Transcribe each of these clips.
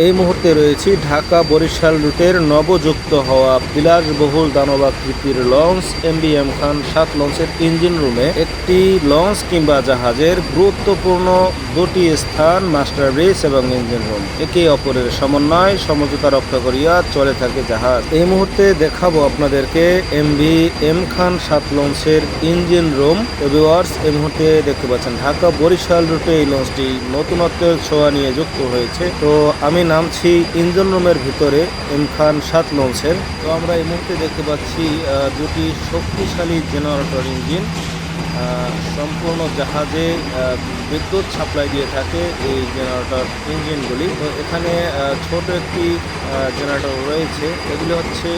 এই মুহূর্তে রয়েছি ঢাকা বরিশাল রুটের নবযুক্ত হওয়া বিলাসবহুল দানবাকৃতির launch M B M Khan সাত লঞ্চের ইঞ্জিন রুমে একটি লঞ্চ কিংবা জাহাজের গুরুত্বপূর্ণ দুটি স্থান, মাস্টার ব্রিজ এবং ইঞ্জিন রুম। একে অপরের সমন্বয়, সমঝোতা রক্ষা করিয়া চলে থাকে জাহাজ। এই মুহূর্তে দেখাবো আপনাদেরকে এম বি এম খান সাত লঞ্চের ইঞ্জিন রুম। ভিউয়ার্স এই মুহূর্তে দেখতে পাচ্ছেন ঢাকা বরিশাল রুটে এই লঞ্চটি নতুনত্বের ছোঁয়া নিয়ে যুক্ত হয়েছে। তো আমি নামছি ইঞ্জিন রুমের ভিতরে এম খান সাত লঞ্চের তো আমরা এই মুহূর্তে দেখতে পাচ্ছি দুটি শক্তিশালী জেনারেটর ইঞ্জিন। সম্পূর্ণ জাহাজে বিদ্যুৎ সাপ্লাই দিয়ে থাকে এই জেনারেটর ইঞ্জিনগুলি। তো এখানে ছোট একটি জেনারেটর রয়েছে। এগুলি হচ্ছে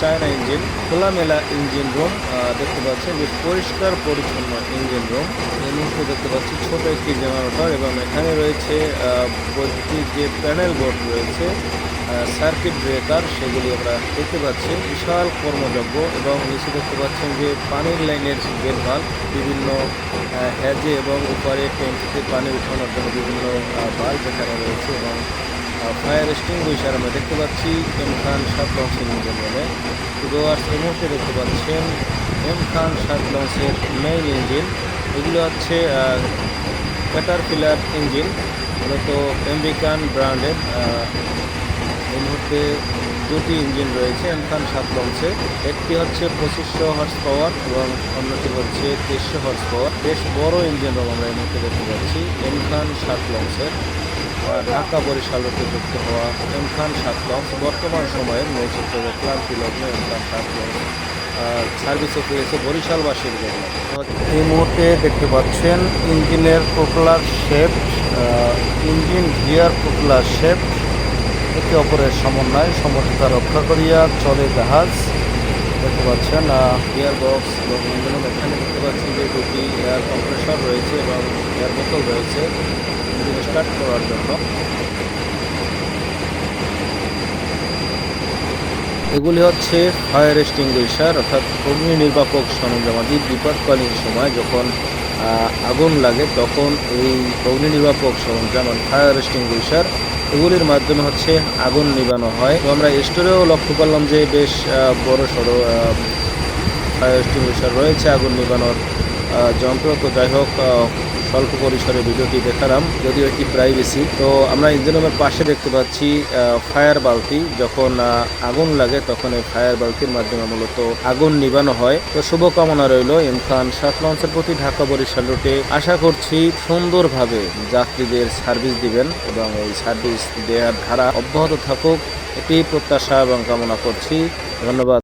চায়না ইঞ্জিন, খোলামেলা ইঞ্জিন রুম দেখতে পাচ্ছেন বেশ পরিষ্কার পরিচ্ছন্ন ইঞ্জিন রুম। এই মুহূর্তে দেখতে পাচ্ছি ছোট একটি জেনারেটর এবং এখানে রয়েছে বৈদ্যুতিক যে প্যানেল বোর্ড রয়েছে সার্কিট ব্রেকার, সেগুলি আমরা দেখতে পাচ্ছি। বিশাল কর্মযজ্ঞ এবং নিচে দেখতে পাচ্ছেন যে পানির লাইনের বেরভাল বিভিন্ন হ্যাজে এবং উপরে ট্যাঙ্কিতে পানি উঠানোর জন্য বিভিন্ন বাল্ব এখানে রয়েছে এবং ফায়ার এক্সটিংগুইশার আমরা দেখতে পাচ্ছি। এম খান সাত লঞ্চের ইঞ্জিন রুমে ভিউয়ার্স এই মুহূর্তে দেখতে পাচ্ছেন এম খান সাত লঞ্চের মেইন ইঞ্জিন এগুলো হচ্ছে ক্যাটারপিলার ইঞ্জিন মূলত আমেরিকান ব্র্যান্ডের এই মুহূর্তে দুটি ইঞ্জিন রয়েছে এমখান সাত লঞ্চে একটি হচ্ছে পঁচিশশো হর্স পাওয়ার এবং অন্যটি হচ্ছে তেইশশো হর্স পাওয়ার বেশ বড় ইঞ্জিন রুম আমরা এই মুহূর্তে দেখতে পাচ্ছি এমখান সাত লঞ্চের ঢাকা বরিশাল রুটে যুক্ত হওয়া এমখান সাত লঞ্চ বর্তমান সময়ে নৌচিত্রের ক্লান্তি লগ্ন এমখান সাত লঞ্চ সার্ভিসে পেয়েছে বরিশালবাসীর জন্য। এই মুহূর্তে দেখতে পাচ্ছেন ইঞ্জিনের propeller shape engine gear propeller shape একে অপরের সমন্বয় সমঝোতা রক্ষা করিয়া চলে জাহাজ। দেখতে পাচ্ছেন গিয়ার বক্স এবং এখানে দেখতে পাচ্ছি যে দুটি এয়ার কম্প্রেসর রয়েছে এবং এয়ার বোতল রয়েছে। স্টার্ট করার জন্য। এগুলি হচ্ছে ফায়ার এক্সটিংগুইশার অর্থাৎ অগ্নি নির্বাপক সরঞ্জামাদি বিপদকালীন সময় যখন আগুন লাগে, তখন এই অগ্নি নির্বাপক সরঞ্জাম ফায়ার এক্সটিংগুইশার এগুলির মাধ্যমে হচ্ছে আগুন নিবানো হয়। তো আমরা স্টোরেও লক্ষ্য করলাম যে বেশ বড় সড়ো ফায়ার এক্সটিংগুইশার রয়েছে আগুন নিবানোর যন্ত্র। তো যাই হোক স্বল্প পরিসরে ভিডিওটি দেখালাম, যদিও এটি প্রাইভেসি তো আমরা ইঞ্জিন রুমের পাশে দেখতে পাচ্ছি ফায়ার বালতি। যখন আগুন লাগে, তখন এই ফায়ার বালতির মাধ্যমে মূলত আগুন নিবানো হয়। তো শুভকামনা রইল ইমখান সাত লঞ্চের প্রতি ঢাকা বরিশাল রুটে। আশা করছি সুন্দরভাবে যাত্রীদের সার্ভিস দিবেন এবং এই সার্ভিস দেওয়ার ধারা অব্যাহত থাকুক। এটি প্রত্যাশা এবং কামনা করছি। ধন্যবাদ।